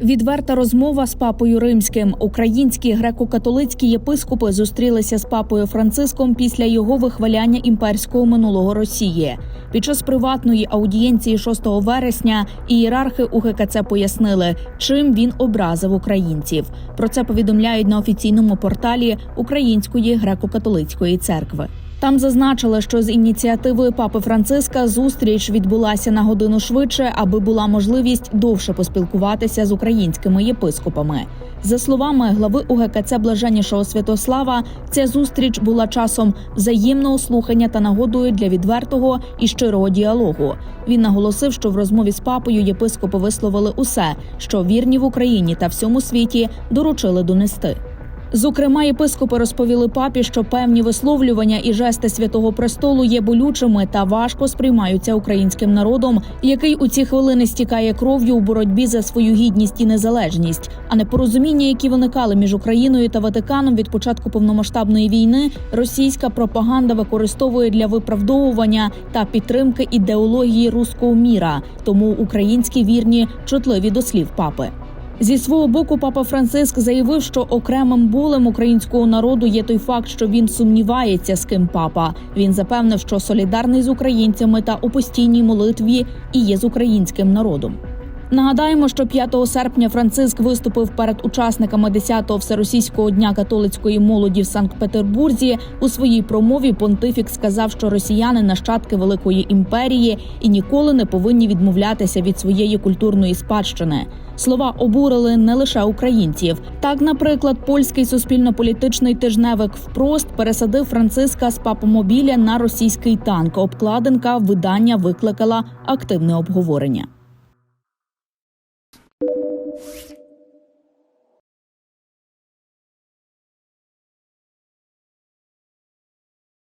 Відверта розмова з папою римським. Українські греко-католицькі єпископи зустрілися з папою Франциском після його вихваляння імперського минулого Росії. Під час приватної аудієнції 6 вересня ієрархи УГКЦ пояснили, чим він образив українців. Про це повідомляють на офіційному порталі Української греко-католицької церкви. Там зазначили, що з ініціативою папи Франциска зустріч відбулася на годину швидше, аби була можливість довше поспілкуватися з українськими єпископами. За словами глави УГКЦ Блаженнішого Святослава, ця зустріч була часом взаємного слухання та нагодою для відвертого і щирого діалогу. Він наголосив, що в розмові з папою єпископи висловили усе, що вірні в Україні та всьому світі доручили донести. Зокрема, єпископи розповіли папі, що певні висловлювання і жести святого престолу є болючими та важко сприймаються українським народом, який у ці хвилини стікає кров'ю у боротьбі за свою гідність і незалежність. А непорозуміння, які виникали між Україною та Ватиканом від початку повномасштабної війни, російська пропаганда використовує для виправдовування та підтримки ідеології руського міра. Тому українські вірні чутливі до слів папи. Зі свого боку, папа Франциск заявив, що окремим болем українського народу є той факт, що він сумнівається, з ким папа. Він запевнив, що солідарний з українцями та у постійній молитві і є з українським народом. Нагадаємо, що 5 серпня Франциск виступив перед учасниками 10-го всеросійського дня католицької молоді в Санкт-Петербурзі. У своїй промові понтифік сказав, що росіяни нащадки великої імперії і ніколи не повинні відмовлятися від своєї культурної спадщини. Слова обурили не лише українців. Так, наприклад, польський суспільно-політичний тижневик впрост пересадив Франциска з папомобіля на російський танк. Обкладинка видання викликала активне обговорення. Thank you